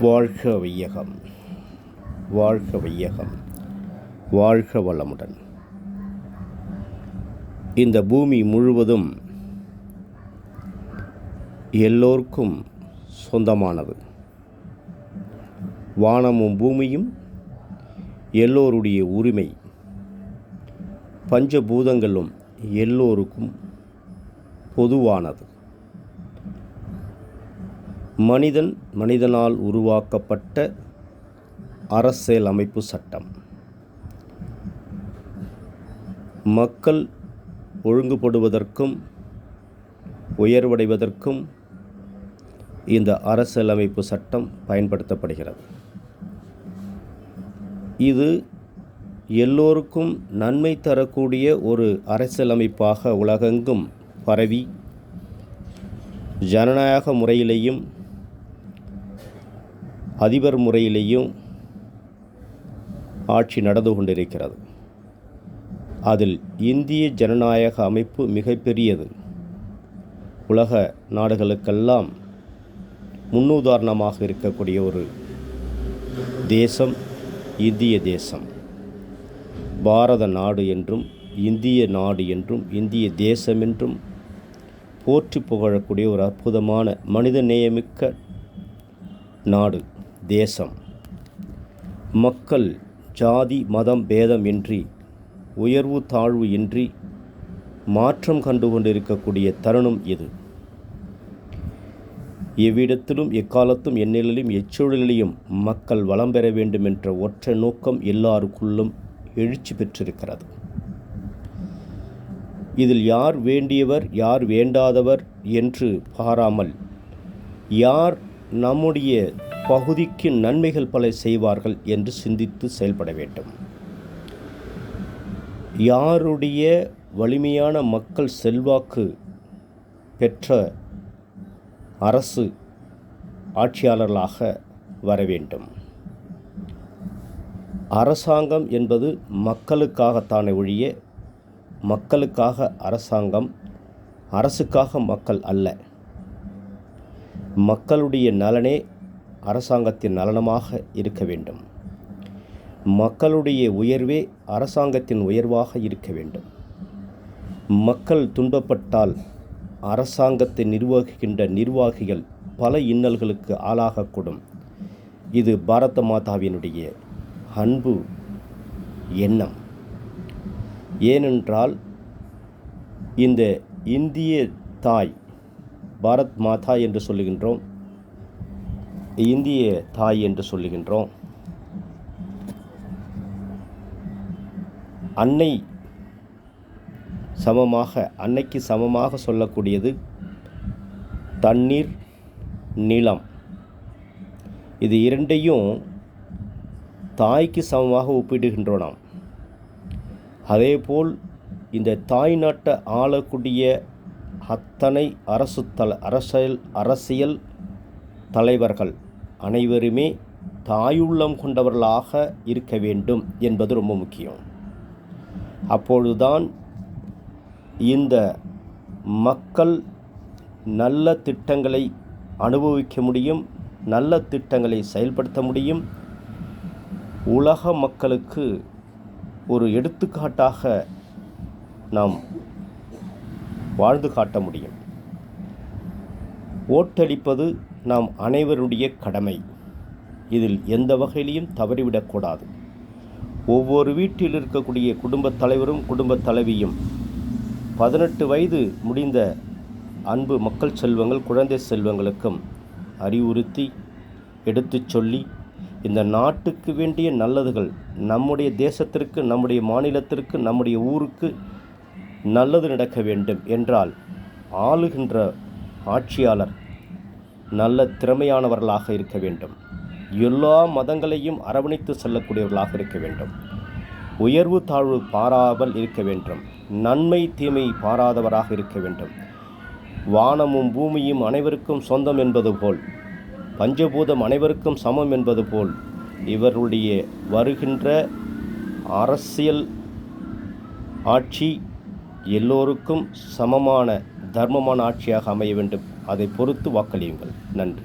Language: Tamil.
வாழ்க வையகம். வாழ்க வையகம். வாழ்க வளமுடன். இந்த பூமி முழுவதும் எல்லோருக்கும் சொந்தமானது. வானமும் பூமியும் எல்லோருடைய உரிமை. பஞ்சபூதங்களும் எல்லோருக்கும் பொதுவானது. மனிதன் மனிதனால் உருவாக்கப்பட்ட அரசியல் அமைப்பு சட்டம். மக்கள் ஒழுங்குபடுவதற்கும் உயர்வடைவதற்கும் இந்த அரசியலமைப்பு சட்டம் பயன்படுத்தப்படுகிறது. இது எல்லோருக்கும் நன்மை தரக்கூடிய ஒரு அரசியலமைப்பாக உலகெங்கும் பரவி ஜனநாயக முறையிலேயும் அதிபர் முறையிலேயும் ஆட்சி நடந்து கொண்டிருக்கிறது. அதில் இந்திய ஜனநாயக அமைப்பு மிகப்பெரியது. உலக நாடுகளுக்கெல்லாம் முன்னுதாரணமாக இருக்கக்கூடிய ஒரு தேசம் இந்திய தேசம். பாரத நாடு என்றும் இந்திய நாடு என்றும் இந்திய தேசம் என்றும் போற்றி புகழக்கூடிய ஒரு அற்புதமான மனித நேயமிக்க நாடு. தேசம். மக்கள் ஜாதி மதம் பேதம் இன்றி உயர்வு தாழ்வு இன்றி மாற்றம் கண்டு கொண்டிருக்கக்கூடிய தருணம் இது. எவ்விடத்திலும் எக்காலத்தும் எந்நிலையிலும் எச்சூழலிலும் மக்கள் வளம் பெற வேண்டும் என்ற ஒற்றை நோக்கம் எல்லாருக்குள்ளும் எழுச்சி பெற்றிருக்கிறது. இதில் யார் வேண்டியவர் யார் வேண்டாதவர் என்று பாராமல் யார் நம்முடைய பகுதிக்கு நன்மைகள் பல செய்வார்கள் என்று சிந்தித்து செயல்பட வேண்டும். யாருடைய வலிமையான மக்கள் செல்வாக்கு பெற்ற அரசு ஆட்சியாளர்களாக வர வேண்டும். அரசாங்கம் என்பது மக்களுக்காகத்தானே ஒழிய மக்களுக்காக அரசாங்கம் அரசுக்காக மக்கள் அல்ல. மக்களுடைய நலனே அரசாங்கத்தின் நலனமாக இருக்க வேண்டும். மக்களுடைய உயர்வே அரசாங்கத்தின் உயர்வாக இருக்க வேண்டும். மக்கள் துன்பப்பட்டால் அரசாங்கத்தை நிர்வகிக்கின்ற நிர்வாகிகள் பல இன்னல்களுக்கு ஆளாகக்கூடும். இது பாரத மாதாவினுடைய அன்பு எண்ணம். ஏனென்றால் இந்த இந்திய தாய் பாரத் மாதா என்று சொல்லுகின்றோம். இந்திய தாய் என்று சொல்லுகின்றோம். அன்னை சமமாக அன்னைக்கு சமமாக சொல்லக்கூடியது தண்ணீர் நிலம். இது இரண்டையும் தாய்க்கு சமமாக ஒப்பிடுகின்றோம் நாம். அதேபோல் இந்த தாய் நாட்டை ஆளக்கூடிய அத்தனை அரசு தல அரசியல் அரசியல் தலைவர்கள் அனைவருமே தாயுள்ளம் கொண்டவர்களாக இருக்க வேண்டும் என்பது ரொம்ப முக்கியம். அப்பொழுதுதான் இந்த மக்கள் நல்ல திட்டங்களை அனுபவிக்க முடியும் நல்ல திட்டங்களை செயல்படுத்த முடியும். உலக மக்களுக்கு ஒரு எடுத்துக்காட்டாக நாம் வாழ்ந்து காட்ட முடியும். ஓட்டளிப்பது நாம் அனைவருடைய கடமை. இதில் எந்த வகையிலையும் தவறிவிடக்கூடாது ஒவ்வொரு வீட்டில் இருக்கக்கூடிய குடும்பத் தலைவரும் குடும்பத் தலைவியும் பதினெட்டு வயது முடிந்த அன்பு மக்கள் செல்வங்கள் குழந்தை செல்வங்களுக்கும் அறிவுறுத்தி எடுத்துச் சொல்லி இந்த நாட்டுக்கு வேண்டிய நல்லதுகள் நம்முடைய தேசத்திற்கு நம்முடைய மாநிலத்திற்கு நம்முடைய ஊருக்கு நல்லது நடக்க வேண்டும் என்றால் ஆளுகின்ற ஆட்சியாளர் நல்ல திறமையானவர்களாக இருக்க வேண்டும். எல்லா மதங்களையும் அரவணைத்து செல்லக்கூடியவர்களாக இருக்க வேண்டும். உயர்வு தாழ்வு பாராமல் இருக்க வேண்டும். நன்மை தீமை பாராதவராக இருக்க வேண்டும். வானமும் பூமியும் அனைவருக்கும் சொந்தம் என்பது போல் பஞ்சபூதம் அனைவருக்கும் சமம் என்பது போல் இவருடைய வருகின்ற அரசியல் ஆட்சி எல்லோருக்கும் சமமான தர்மமான ஆட்சியாக அமைய வேண்டும். அதை பொறுத்து வாக்களியுங்கள். நன்றி.